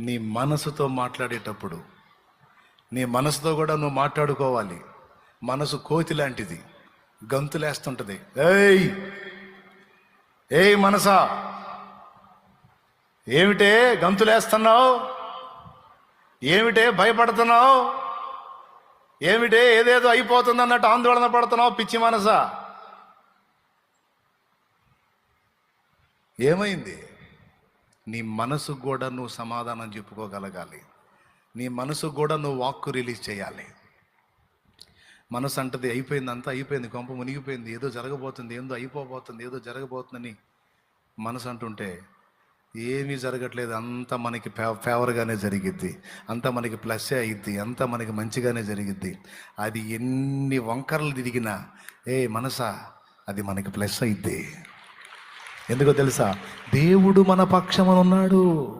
నీ మనసుతో మాట్లాడేటప్పుడు నీ మనసుతో కూడా నువ్వు మాట్లాడుకోవాలి. మనసు కోతి లాంటిది గంతులేస్తుంటది ఏయ్! ఏయ్ మనసా! ఏమిటే గంతులేస్తున్నావు ఏమిటే భయపడుతున్నావు? ఏమిటే ఏదేదో అయిపోతుంది అన్నట్టు ఆందోళన పడుతున్నావు పిచ్చి మనసా? ఏమైంది? నీ మనసుకు కూడా నువ్వు సమాధానం చెప్పుకోగలగాలి. నీ మనసుకు కూడా నువ్వు వాక్కు రిలీజ్ చేయాలి. మనసు అంటది అయిపోయింది అంతా అయిపోయింది కొంప మునిగిపోయింది ఏదో జరగబోతుంది ఏందో అయిపోబోతుంది ఏదో జరగబోతుందని మనసు అంటుంటే ఏమీ జరగట్లేదు అంతా మనకి ఫే ఫేవర్గానే జరిగిద్ది అంతా మనకి ప్లస్సే అయిద్ది అంతా మనకి మంచిగానే జరిగిద్ది. అది ఎన్ని వంకరలు తిరిగినా ఏ మనసా అది మనకి ప్లస్ అయిద్ది. ఎందుకో తెలుసా? దేవుడు మన పక్షమనున్నాడు.